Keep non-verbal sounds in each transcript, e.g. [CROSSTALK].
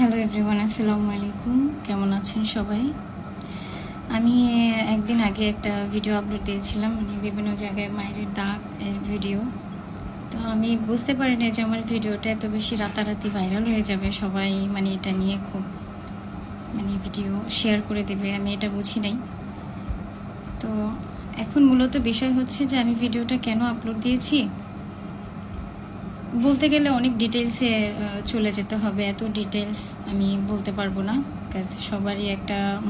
Hello everyone আসসালামু আলাইকুম কেমন আছেন সবাই? আমি একদিন আগে একটা ভিডিও আপলোড দিয়েছিলাম। মানে বিভিন্ন জায়গায় মায়ের দাগ এর ভিডিও তো আমি বুঝতে পারিনি যে আমার ভিডিওটা এত বেশি রাতারাতি ভাইরাল হয়ে যাবে। সবাই মানে এটা নিয়ে খুব মানে ভিডিও শেয়ার করে দেবে। আমি এটা বুঝি নাই। তো এখন মূলত বিষয় হচ্ছে যে আমি ভিডিওটা কেন আপলোড দিয়েছি? বলতে গেলে অনেক ডিটেলসে চলে যেতে হবে। এত ডিটেলস আমি বলতে পারব না কাজ সবারই একটা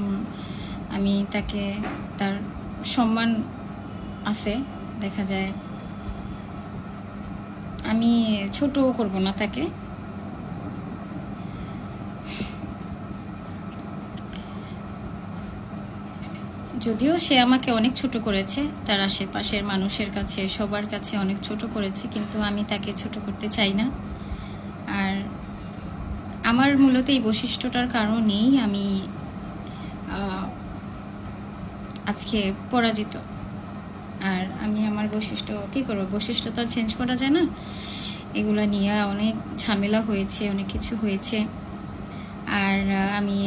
আমি তাকে, তার সম্মান আছে, দেখা যায়। আমি ছোট করব না তাকে। যদিও সে আমাকে অনেক ছোট করেছে, তার আশেপাশের মানুষের কাছে, সবার কাছে অনেক ছোট করেছে, কিন্তু আমি তাকে ছোট করতে চাই না। আর আমার মূলত এই বৈশিষ্ট্যটার কারণেই আমি আজকে পরাজিত। আর আমি আমার বৈশিষ্ট্য, কী করব, বৈশিষ্ট্য তো চেঞ্জ করা যায় না। এগুলো নিয়ে অনেক ঝামেলা হয়েছে, অনেক কিছু হয়েছে। আর আমি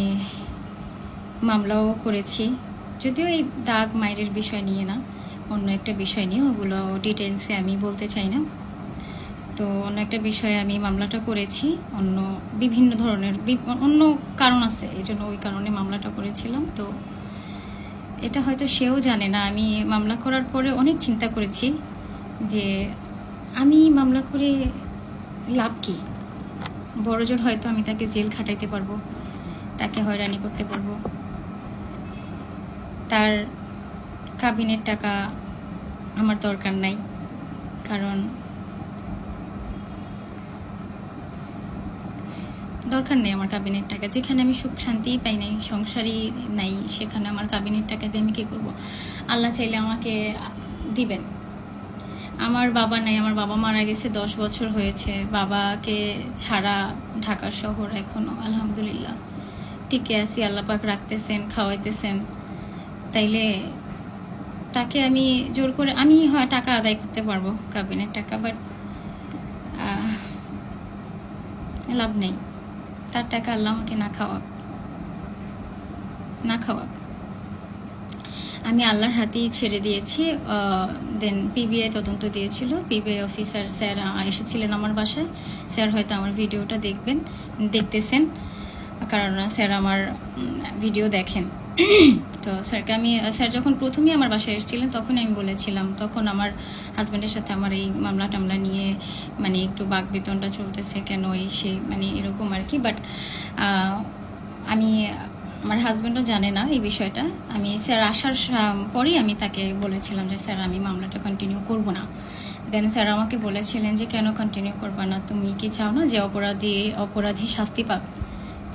মামলাও করেছি। যদিও এই দাগ মায়ের বিষয় নিয়ে না, অন্য একটা বিষয় নিয়ে, ওগুলো ডিটেলসে আমি বলতে চাই না। তো অন্য একটা বিষয়ে আমি মামলাটা করেছি, অন্য বিভিন্ন ধরনের অন্য কারণ আছে, এই জন্য ওই কারণে মামলাটা করেছিলাম। তো এটা হয়তো সেও জানে না, আমি মামলা করার পরে অনেক চিন্তা করেছি যে আমি মামলা করে লাভ কি? বড়জোর হয়তো আমি তাকে জেল খাটাইতে পারব, তাকে হয়রানি করতে পারব। তার কাবিনের টাকা আমার দরকার নাই। কারণ দরকার নেই আমার কাবিনের টাকা। যেখানে আমি সুখ শান্তিই পাই নাই, সংসারই নাই, সেখানে আমার কাবিনের টাকা দিয়ে আমি কী করব? আল্লাহ চাইলে আমাকে দিবেন। আমার বাবা নাই, আমার বাবা মারা গেছে, দশ বছর হয়েছে। বাবাকে ছাড়া ঢাকা শহর এখনও আলহামদুলিল্লাহ। টিকে আছি আল্লাপাক রাখতেছেন, খাওয়াইতেছেন। তাইলে তাকে আমি জোর করে, আমি হয় টাকা আদায় করতে পারব কাবিনের টাকা বাট লাভ নেই। তার টাকা আল্লাহ আমাকে না খাওয়াক না খাওয়াক। আমি আল্লাহর হাতেই ছেড়ে দিয়েছি দেন পিবিআই তদন্ত দিয়েছিল। পিবিআই অফিসার স্যার এসেছিলেন আমার বাসায়। স্যার হয়তো আমার ভিডিওটা দেখবেন, দেখতেছেন, কারণ স্যার আমার ভিডিও দেখেন। তো স্যারকে আমি, স্যার যখন প্রথমেই আমার বাসায় এসেছিলেন তখন আমি বলেছিলাম, তখন আমার হাজব্যান্ডের সাথে আমার এই মামলা টামলা নিয়ে মানে একটু বাক বেতনটা চলতেছে কেন, এই সে মানে এরকম আর কি। বাট আমি, আমার হাজব্যান্ডও জানে না এই বিষয়টা। আমি, স্যার আসার পরেই আমি তাকে বলেছিলাম যে, স্যার, আমি মামলাটা কন্টিনিউ করব না। দেন স্যার আমাকে বলেছিলেন যে, কেন কন্টিনিউ করবা না? তুমি কি চাও না যে, অপরাধী অপরাধী শাস্তি তো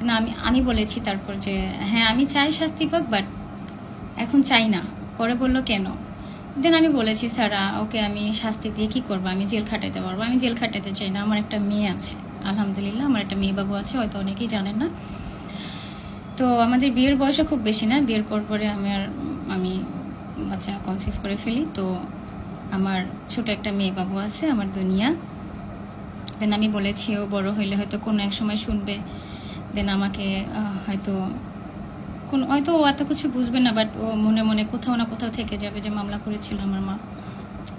না, আমি আমি বলেছি তারপর যে হ্যাঁ আমি চাই শাস্তি পাক বাট এখন চাই না। পরে বলল, কেন? দেন আমি বলেছি, স্যারা ওকে আমি শাস্তি দিয়ে কি করব? আমি জেল খাটাইতে পারব? আমি জেল খাটাতে চাই না। আমার একটা মেয়ে আছে। আলহামদুলিল্লাহ, আমার একটা মেয়ে বাবু আছে, হয়তো অনেকেই জানেন না। তো আমাদের বিয়ের বয়সও খুব বেশি না। বিয়ের পর পরে আমার আমি বাচ্চা কনসিভ করে ফেলি। তো আমার ছোট একটা মেয়ে বাবু আছে, আমার দুনিয়া। দেন আমি বলেছি, ও বড় হইলে হয়তো কোনো এক সময় শুনবে। দেন আমাকে হয়তো কোন, হয়তো ও এত কিছু বুঝবে না বাট ও মনে মনে কোথাও না কোথাও থেকে যাবে যে মামলা করেছিল আমার মা।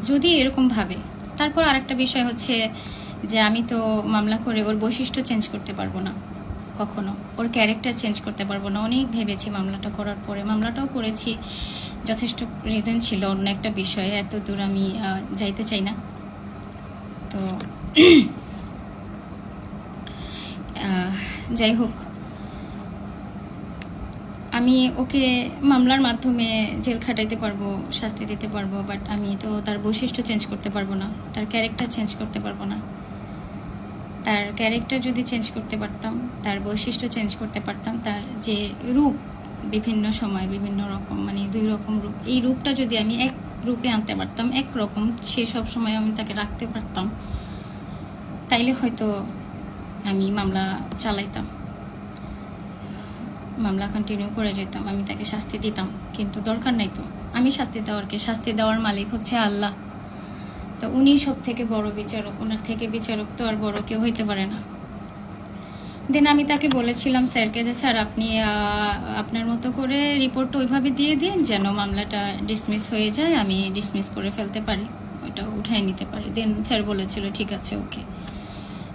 যদি এরকম ভাবে, তারপর আরেকটা বিষয় হচ্ছে যে আমি তো মামলা করে ওর বৈশিষ্ট্য চেঞ্জ করতে পারব না, কখনো। ওর ক্যারেক্টার চেঞ্জ করতে পারব না। অনেক ভেবেছি মামলাটা করার পরে। মামলাটাও করেছি। যথেষ্ট রিজন ছিল, অন্য একটা বিষয়ে। এত দূর আমি যাইতে চাই না। তো যাই হোক। আমি ওকে মামলার মাধ্যমে জেল খাটাইতে পারব, শাস্তি দিতে পারব বাট আমি তো তার বৈশিষ্ট্য চেঞ্জ করতে পারব না। তার ক্যারেক্টার চেঞ্জ করতে পারব না। তার ক্যারেক্টার যদি চেঞ্জ করতে পারতাম, তার বৈশিষ্ট্য চেঞ্জ করতে পারতাম, তার যে রূপ বিভিন্ন সময়, বিভিন্ন রকম মানে দুই রকম রূপ, এই রূপটা যদি আমি এক রূপে আনতে পারতাম, এক রকম, সে সব সময় আমি তাকে রাখতে পারতাম, তাইলে হয়তো আমি মামলা চালাইতাম। মামলা কন্টিনিউ করে যেতাম, আমি তাকে শাস্তি দিতাম, কিন্তু দরকার নাই তো। আমি শাস্তি দেওয়ারকে শাস্তি দেওয়ার মালিক হচ্ছে আল্লাহ। তো উনি সব থেকে বড় বিচারক ওনার থেকে বিচারক তো আর বড় কেউ হইতে পারে না। দেন আমি তাকে বলেছিলাম স্যারকে যে স্যার আপনি আপনার মতো করে রিপোর্টটা ওইভাবে দিয়ে দিন যেন মামলাটা ডিসমিস হয়ে যায়, আমি ডিসমিস করে ফেলতে পারি। ওইটা উঠাই নিতে পারি। দেন স্যার বলেছিল, ঠিক আছে ওকে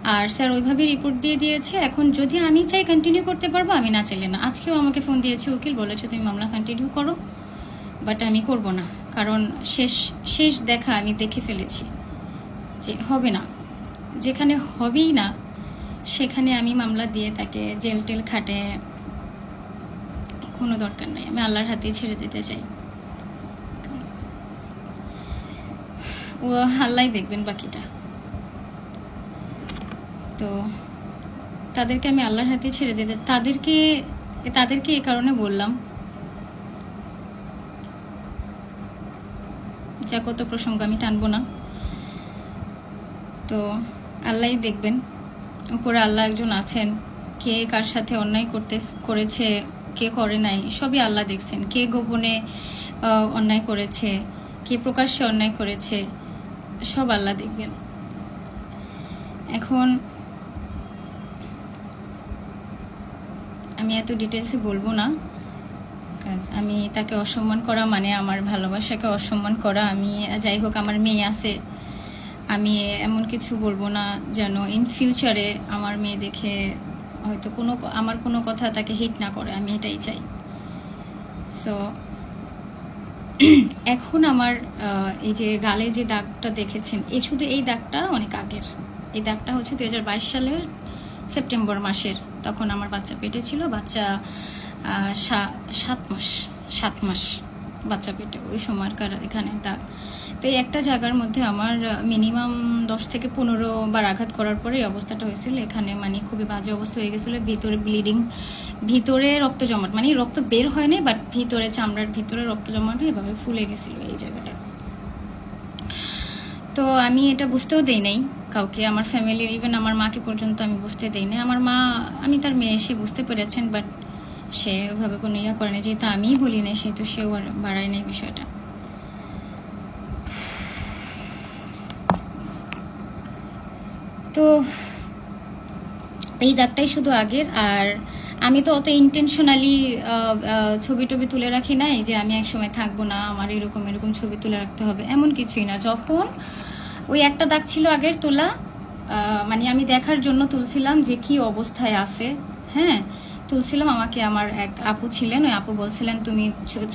আর স্যার ওইভাবে রিপোর্ট দিয়ে দিয়েছে। এখন যদি আমি চাই কন্টিনিউ করতে পারব, আমি না চাইলে না। আজকেও আমাকে ফোন দিয়েছে উকিল, বলেছে তুমি মামলা কন্টিনিউ করো বাট আমি করব না। কারণ শেষ শেষ দেখা আমি দেখে ফেলেছি যে হবে না। যেখানে হবেই না, সেখানে আমি মামলা দিয়ে তাকে জেল টেল খাটে কোনো দরকার নেই। আমি আল্লাহর হাতে ছেড়ে দিতে চাই। ও আল্লাহ দেখবেন বাকিটা। তো তাদেরকে আমি আল্লাহর হাতে ছেড়ে দিতে তাদেরকে তাদেরকে এ কারণে বললাম। যা কত প্রসঙ্গ আমি টানবো না। তো আল্লাহই দেখবেন, উপরে আল্লাহ একজন আছেন। কে কার সাথে অন্যায় করতে করেছে, কে করে নাই, সবই আল্লাহ দেখছেন। কে গোপনে অন্যায় করেছে, কে প্রকাশ্যে অন্যায় করেছে, সব আল্লাহ দেখবেন। এখন আমি এত ডিটেলসে বলব না। কাজ আমি তাকে অসম্মান করা মানে আমার ভালোবাসাকে অসম্মান করা। আমি, যাই হোক, আমার মেয়ে আছে। আমি এমন কিছু বলব না যেন ইন ফিউচারে আমার মেয়ে দেখে হয়তো কোনো, আমার কোনো কথা তাকে হিট না করে। আমি এটাই চাই। সো [CLEARS THROAT] এখন আমার এই যে গালে যে দাগটা দেখেছেন, এই শুধু এই দাগটা অনেক আগের। এই দাগটা হচ্ছে দু হাজার বাইশ সালের সেপ্টেম্বর মাসের। তখন আমার বাচ্চা পেটে ছিল, বাচ্চা সাত মাস সাত মাস বাচ্চা পেটে ওই সময়কার এখানে দাগ তো এই একটা জায়গার মধ্যে আমার মিনিমাম দশ থেকে পনেরো বার আঘাত করার পরে এই অবস্থাটা হয়েছিল। এখানে মানে খুবই বাজে অবস্থা হয়ে গেছিল, ভিতরে ব্লিডিং ভিতরে রক্ত জমাট মানে রক্ত বের হয়নি বাট ভিতরে চামড়ার ভিতরে রক্ত জমাট হয়ে এভাবে ফুলে গেছিল এই জায়গাটা। তো আমি এটা বুঝতেও দেই নাই। কাউকে, আমার ফ্যামিলির ইভেন আমার মাকে পর্যন্ত আমি বুঝতে দেই নাই আমার মা, আমি তার মেয়ে, সে বুঝতে পেরেছেন বাট সে ওভাবে কোনো ইয়া করে না যেহেতু আমিই বলি না সেহেতু সেও আর বাড়ায় নাই বিষয়টা। তো এই দাগটাই শুধু আগের, আর আমি তো অত ইন্টেনশনালি ছবি টবি তুলে রাখি নাই যে আমি এক সময় থাকব না, আমার এরকম এরকম ছবি তুলে রাখতে হবে, এমন কিছুই না। যখন ওই একটা দাগ ছিল আগের তোলা মানে আমি দেখার জন্য তুলছিলাম যে কি অবস্থায় আছে। হ্যাঁ তুলছিলাম আমাকে আমার এক আপু ছিলেন, ওই আপু বলছিলেন, তুমি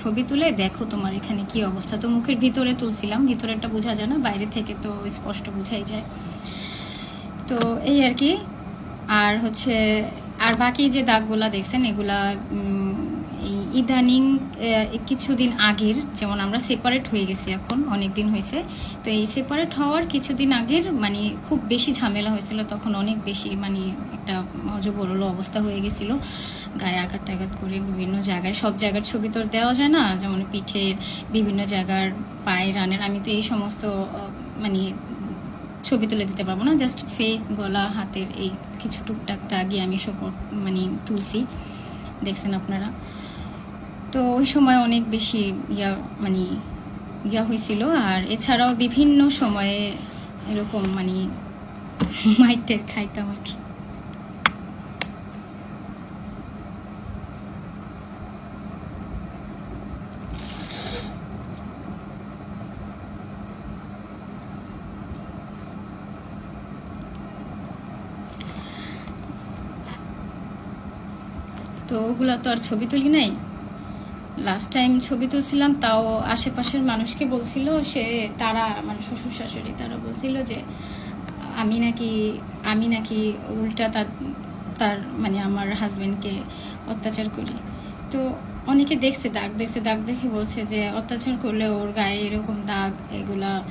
ছবি তুলে দেখো তোমার এখানে কি অবস্থা। তো মুখের ভিতরে তুলছিলাম, ভিতরেরটা বোঝা যায় না, বাইরে থেকে তো স্পষ্ট বোঝাই যায়। তো এই আর কি। আর হচ্ছে, আর বাকি যে দাগগুলা দেখছেন, এগুলা ইদানিং কিছুদিন আগের, যেমন আমরা সেপারেট হয়ে গেছি এখন অনেক দিন হয়েছে, তো এই সেপারেট হওয়ার কিছুদিন আগের মানে খুব বেশি ঝামেলা হয়েছিল, তখন অনেক বেশি মানে একটা অজবরল অবস্থা হয়ে গেছিল। গায়ে আঘাত টাঘাত করে বিভিন্ন জায়গায়, সব জায়গার ছবি তো দেওয়া যায় না, যেমন পিঠের বিভিন্ন জায়গার পায়ে, রানের, আমি তো এই সমস্ত মানে ছবি তুলে দিতে পারব না জাস্ট ফেস গলা, হাতের এই কিছু টুকটাক দাগই আমি শো মানে তুলছি। দেখছেন আপনারা? তো ওই সময় অনেক বেশি ইয়া মানে ইয়া হয়েছিল। আর এছাড়াও বিভিন্ন সময়ে এরকম মানে মাইটের খাইতাম আর কি। তো ওগুলো তো আর ছবি তুলি নাই? লাস্ট টাইম ছবি তুলছিলাম, তাও আশেপাশের মানুষকে বলছিল, সে তারা মানে শ্বশুর শাশুড়ি তারা বলছিল যে, আমি নাকি আমি নাকি উল্টা তার তার মানে আমার হাজবেন্ডকে অত্যাচার করি। তো অনেকে দেখছে দাগ দেখছে দাগ দেখে বলছে যে, অত্যাচার করলে ওর গায়ে এরকম দাগ, এগুলা,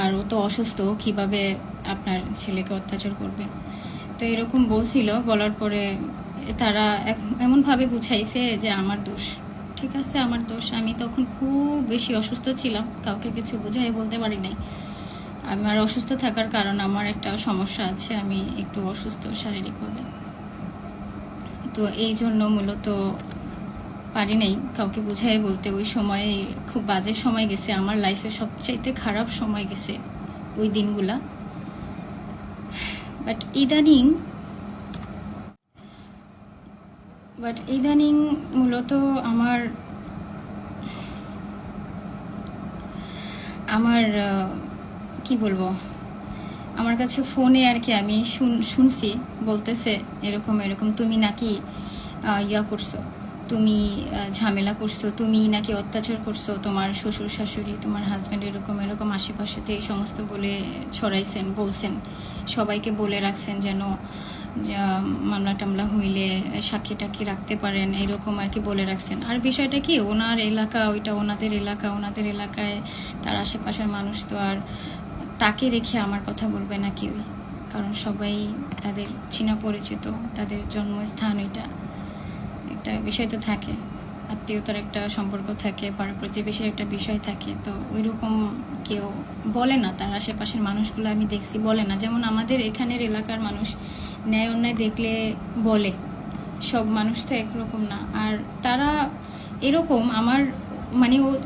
আর ও তো অসুস্থ কীভাবে আপনার ছেলেকে অত্যাচার করবে? তো এরকম বলছিল, বলার পরে তারা এমনভাবে বুঝাইছে যে, আমার দোষ। ঠিক আছে, আমার দোষ। আমি তখন খুব বেশি অসুস্থ ছিলাম, কাউকে কিছু বোঝাই বলতে পারি নাই। আমার অসুস্থ থাকার কারণ আমার একটা সমস্যা আছে, আমি একটু অসুস্থ শারীরিকভাবে তো এই জন্য মূলত পারি নাই কাউকে বোঝাই বলতে। ওই সময়ে খুব বাজে সময় গেছে, আমার লাইফে সবচাইতে খারাপ সময় গেছে ওই দিনগুলা। বাট ইদানিং বাট ইদানিং মূলত আমার আমার কি বলব? আমার কাছে ফোনে আর কি আমি শুন- শুনছি, বলতেছে এরকম এরকম, তুমি নাকি ইয়া করছ, তুমি ঝামেলা করছ, তুমি নাকি অত্যাচার করছ, তোমার শ্বশুর, শাশুড়ি, তোমার হাজব্যান্ড এরকম এরকম আশেপাশেতে এই সমস্ত বলে ছড়াইছেন, বলছেন, সবাইকে বলে রাখছেন যেন মামলা টামলা হইলে সাক্ষী টাক্ষী রাখতে পারেন এরকম আর কি বলে রাখছেন। আর বিষয়টা কি, ওনার এলাকা, ওইটা ওনাদের এলাকা, ওনাদের এলাকায় তার আশেপাশের মানুষ তো আর তাকে রেখে আমার কথা বলবে না কেউই। কারণ সবাই তাদের চীনা পরিচিত, তাদের জন্মস্থান ওইটা। একটা বিষয় তো থাকে, আত্মীয়তার একটা সম্পর্ক থাকে পাড়া প্রতিবেশীর একটা বিষয় থাকে, তো ওই রকম কেউ বলে না। তার আশেপাশের মানুষগুলো আমি দেখছি বলে না। যেমন আমাদের এখানের এলাকার মানুষ ন্যায় অন্যায় দেখলে বলে। সব মানুষ তো একরকম না। আর তারা এরকম আমার মানে ও,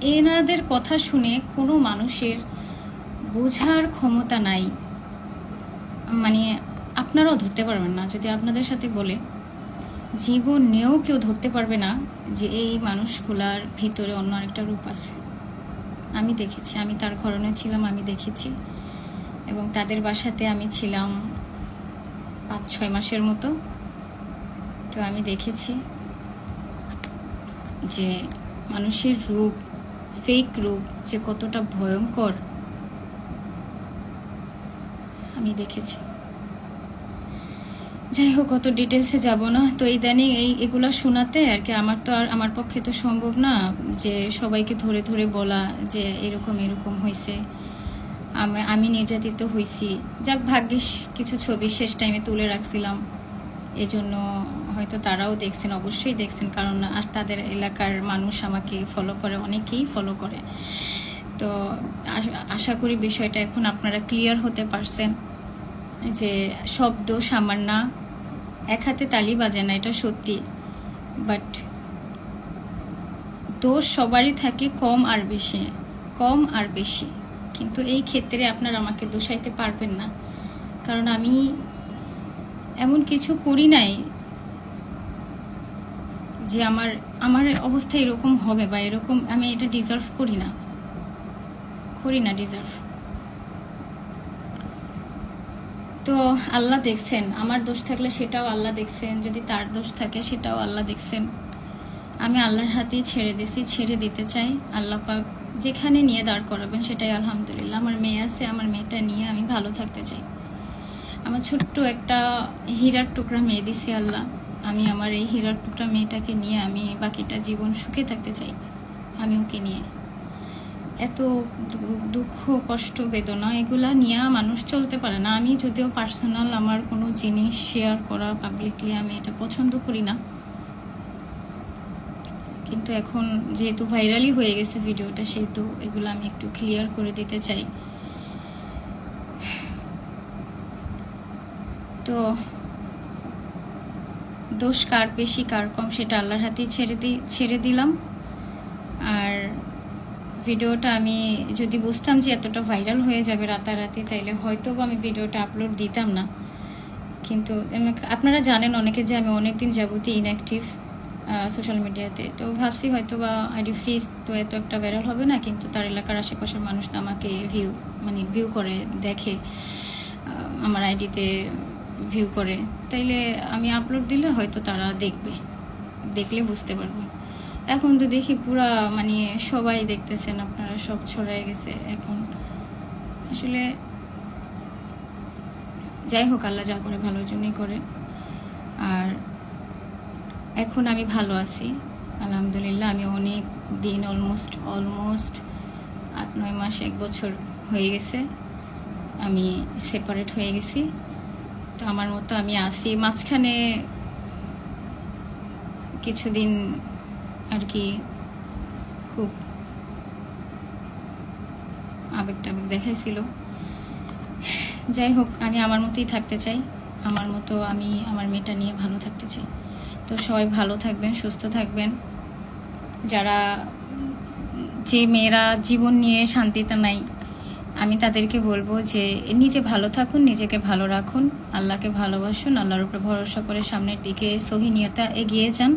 এনাদের কথা শুনে কোনো মানুষের বোঝার ক্ষমতা নাই। মানে আপনারাও ধরতে পারবেন না। যদি আপনাদের সাথে বলে জীবনেও কেউ ধরতে পারবে না যে এই মানুষগুলার ভিতরে অন্য আরেকটা রূপ আছে। আমি দেখেছি, আমি তার ঘরনে ছিলাম, আমি দেখেছি। এবং তাদের বাসাতে আমি ছিলাম। পাঁচ ছয় মাসের মতো। তো আমি দেখেছি যে মানুষের রূপ ফেক রূপ যে কতটা ভয়ঙ্কর, আমি দেখেছি। যাই হোক, অত ডিটেলসে যাব না। তো ইদানিং এই এগুলো শোনাতে আর কি আমার তো আর আমার পক্ষে তো সম্ভব না যে সবাইকে ধরে ধরে বলা যে এরকম এরকম হয়েছে আমি নির্যাতিত হয়েছি যাক, ভাগ্যিস কিছু ছবি শেষ টাইমে তুলে রাখছিলাম। এজন্য হয়তো তারাও দেখছেন, অবশ্যই দেখছেন, কারণ আজ তাদের এলাকার মানুষ আমাকে ফলো করে, অনেকেই ফলো করে। তো আশা করি বিষয়টা এখন আপনারা ক্লিয়ার হতে পারছেন যে সব দোষ আমার না এক হাতে তালি বাজে না, এটা সত্যি। বাট দোষ সবারই থাকে, কম আর বেশি, কম আর বেশি। কিন্তু এই ক্ষেত্রে আপনারা আমাকে দোষাইতে পারবেন না। কারণ আমি এমন কিছু করি নাই যে আমার আমার অবস্থা এরকম হবে বা এরকম আমি এটা ডিজার্ভ করি না। করি না ডিজার্ভ তো আল্লাহ দেখছেন, আমার দোষ থাকলে সেটাও আল্লাহ দেখছেন, যদি তার দোষ থাকে সেটাও আল্লাহ দেখছেন। আমি আল্লাহর হাতেই ছেড়ে দিছি, ছেড়ে দিতে চাই, আল্লাহ পাক যেখানে নিয়ে দাঁড় করাবেন সেটাই আলহামদুলিল্লাহ। আমার মেয়ে আছে, আমার মেয়েটা নিয়ে আমি ভালো থাকতে চাই। আমার ছোট্ট একটা হীরার টুকরা মেয়ে দিছি আল্লাহ। আমি আমার এই হীরার টুকরা মেয়েটাকে নিয়ে আমি বাকিটা জীবন সুখে থাকতে চাই। আমি ওকে নিয়ে। এত দুঃখ, কষ্ট, বেদনা, এগুলা নিয়ে মানুষ চলতে পারে না। আমি যদিও পার্সোনাল আমার কোনো জিনিস শেয়ার করা পাবলিকলি আমি এটা পছন্দ করি না। কিন্তু এখন যেহেতু ভাইরালই হয়ে গেছে ভিডিওটা, সেহেতু এগুলো আমি একটু ক্লিয়ার করে দিতে চাই। তো, দোষ কার বেশি, কার কম, সেটা আল্লাহর হাতেই ছেড়ে দি ছেড়ে দিলাম। আর ভিডিওটা আমি যদি বুঝতাম যে এতটা ভাইরাল হয়ে যাবে রাতারাতি, তাইলে হয়তো বা আমি ভিডিওটা আপলোড দিতাম না। কিন্তু আপনারা জানেন অনেকে যে আমি অনেকদিন যাবতীয় ইনঅ্যাক্টিভ সোশ্যাল মিডিয়াতে তো। ভাবছি হয়তো বা আইডি ফ্রিজ তো এত একটা ভাইরাল হবে না, কিন্তু তার এলাকার আশেপাশের মানুষ তো আমাকে ভিউ মানে ভিউ করে, দেখে আমার আইডিতে ভিউ করে। তাইলে আমি আপলোড দিলে হয়তো তারা দেখবে, দেখলে বুঝতে পারবে। এখন তো দেখি পুরা মানে সবাই দেখতেছেন, আপনারা সব ছড়াই গেছে এখন। আসলে যাই হোক, আল্লাহ যা করে ভালোর জন্যই করে। আর এখন আমি ভালো আছি। আলহামদুলিল্লাহ, আমি অনেক দিন অলমোস্ট অলমোস্ট আট, নয় মাস, এক বছর হয়ে গেছে। আমি সেপারেট হয়ে গেছি। তো আমার মতো আমি আসি মাঝখানে কিছুদিন আর কি খুব আবেগ টাবেগ দেখাইছিল। যাই হোক, আমি আমার মতোই থাকতে চাই। আমার মতো আমি আমার মেয়েটা নিয়ে ভালো থাকতে চাই। তো সবাই ভালো থাকবেন, সুস্থ থাকবেন। যারা, যে মেয়েরা জীবন নিয়ে শান্তিতে নাই, আমি তাদেরকে বলব যে নিজে ভালো থাকুন, নিজেকে ভালো রাখুন, আল্লাহকে ভালোবাসুন, আল্লাহর উপরে ভরসা করে সামনের দিকে সহিনিয়তা এগিয়ে যান।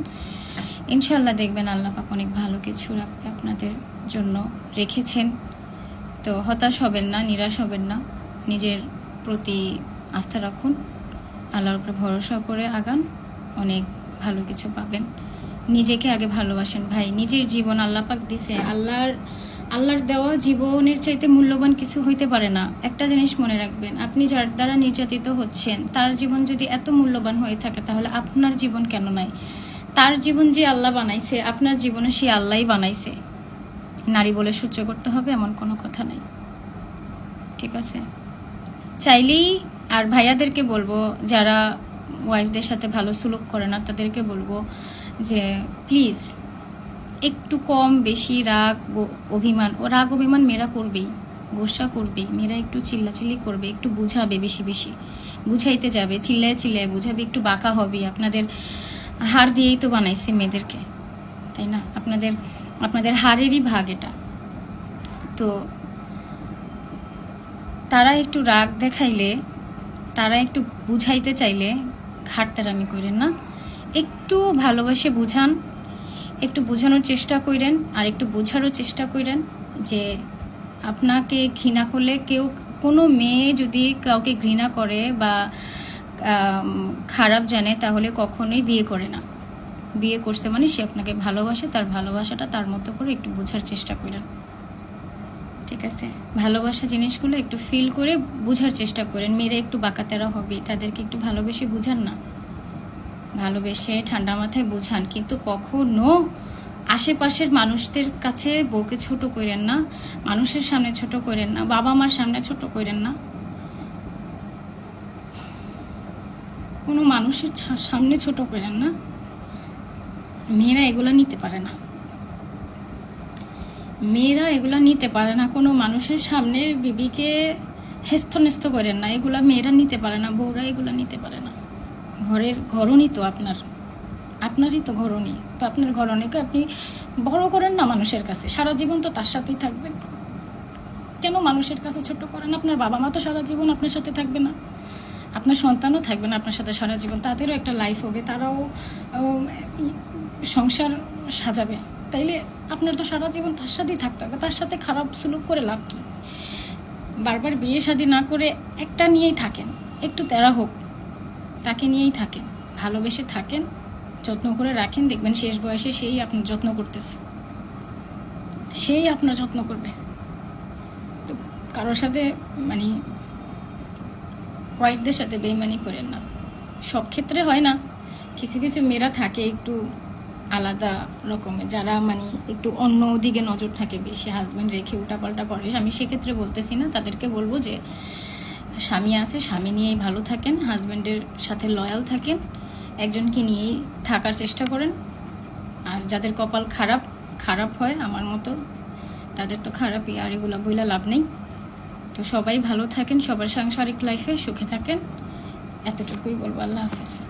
ইনশাল্লাহ দেখবেন আল্লাহ পাক অনেক ভালো কিছু রাখবে আপনাদের জন্য রেখেছেন। তো হতাশ হবেন না, নিরাশ হবেন না, নিজের প্রতি আস্থা রাখুন, আল্লাহর উপরে ভরসা করে আগান, অনেক ভালো কিছু পাবেন। নিজেকে আগে ভালোবাসেন ভাই। নিজের জীবন আল্লাহ পাক দিছে। আল্লাহর আল্লাহর দেওয়া জীবনের চাইতে মূল্যবান কিছু হইতে পারে না। একটা জিনিস মনে রাখবেন, আপনি যার দ্বারা নির্যাতিত হচ্ছেন, তার জীবন যদি এত মূল্যবান হয়ে থাকে তাহলে আপনার জীবন কেন নাই? তার জীবন যে আল্লাহ বানাইছে, আপনার জীবনে সে আল্লাহই বানাইছে। নারী বলে সহ্য করতে হবে, এমন কোনো কথা নাই। ঠিক আছে? চাইলেই, আর ভাইয়াদেরকে বলব, যারা ওয়াইফদের সাথে ভালো সুলুক করে না, তাদেরকে বলব যে, প্লিজ, একটু কম বেশি রাগ অভিমান, ও রাগ অভিমান মেয়েরা করবেই, গোসা করবেই, মেয়েরা একটু চিল্লাচিল্লি করবে, একটু বুঝাবে বেশি বেশি, বুঝাইতে যাবে, চিল্লায় চিল্লায় বুঝাবে, একটু বাঁকা হবে, আপনাদের হার দিয়েই তো বানাইছে মেয়েদেরকে, তাই না? আপনাদের আপনাদের হারেরই ভাগ এটা। তো তারা একটু রাগ দেখাইলে, তারা একটু বুঝাইতে চাইলে ঘাটতারামি করেন না। একটু ভালোবাসে বুঝান, একটু বোঝানোর চেষ্টা করেন আর একটু বোঝারও চেষ্টা করেন যে আপনাকে ঘৃণা করলে কেউ, কোনো মেয়ে যদি কাউকে ঘৃণা করে বা খারাপ জানে তাহলে কখনোই বিয়ে করে না। বিয়ে করছে মানে সে আপনাকে ভালোবাসে, তার ভালোবাসাটা তার মতো করে একটু বোঝার চেষ্টা করেন ঠিক আছে। ভালোবাসা জিনিসগুলো একটু ফিল করে বোঝার চেষ্টা করেন। মেয়েরা একটু বাঁকাতেরা হবে, তাদেরকে একটু ভালোবেসে বুঝান না। ভালোবেসে ঠান্ডা মাথায় বুঝান, কিন্তু কখনো আশেপাশের মানুষদের কাছে বউকে ছোট করেন না, মানুষের সামনে ছোট করেন না বাবা মার সামনে ছোট করেন না। কোনো মানুষের সামনে ছোট করেন না। মেয়েরা এগুলো নিতে পারে না। মেয়েরা এগুলা নিতে পারে না। কোনো মানুষের সামনে বিবিকে হেস্ত নেস্ত করেন না। এগুলা মেয়েরা নিতে পারে না, বউরা এগুলা নিতে পারে না। ঘরের ঘরণই তো আপনার। আপনারই তো ঘরণী তো আপনার ঘরণীকে আপনি বড় করেন না মানুষের কাছে। সারা জীবন তো তার সাথেই থাকবেন। কেন মানুষের কাছে ছোট করেন? আপনার বাবা মা তো সারা জীবন আপনার সাথে থাকবে না। আপনার সন্তানও থাকবে না আপনার সাথে সারা জীবন। তাদেরও একটা লাইফ হবে। তারাও সংসার সাজাবে। তাইলে আপনার তো সারা জীবন তার সাথেই থাকতে হবে, তার সাথে খারাপ সুলুক করে লাভ কি? বারবার বিয়ে শাদি না করে একটা নিয়েই থাকেন, একটু তেরা হোক, তাকে নিয়েই থাকেন, ভালোবেসে থাকেন, যত্ন করে রাখেন, দেখবেন শেষ বয়সে সেই আপনার যত্ন করতেছে। সেই আপনার যত্ন করবে। তো কারোর সাথে মানে ওয়াইফদের সাথে বেইমানি করেন না। সব ক্ষেত্রে হয় না, কিছু কিছু মেয়েরা থাকে একটু আলাদা রকমের যারা মানে একটু অন্য দিকে নজর থাকে বেশি হাজবেন্ড রেখে উল্টাপাল্টা করে। আমি সেক্ষেত্রে বলতেছি না, তাদেরকে বলব যে, স্বামী আছে, স্বামী নিয়েই ভালো থাকেন হাজব্যান্ডের সাথে লয়াল থাকেন, একজনকে নিয়েই থাকার চেষ্টা করেন। আর যাদের কপাল খারাপ খারাপ হয় আমার মতো, তাদের তো খারাপই, আর এগুলো বইলা লাভ নেই। তো সবাই ভালো থাকেন, সবার সাংসারিক লাইফে সুখে থাকেন। এতটুকুই বলব, আল্লাহ হাফেজ।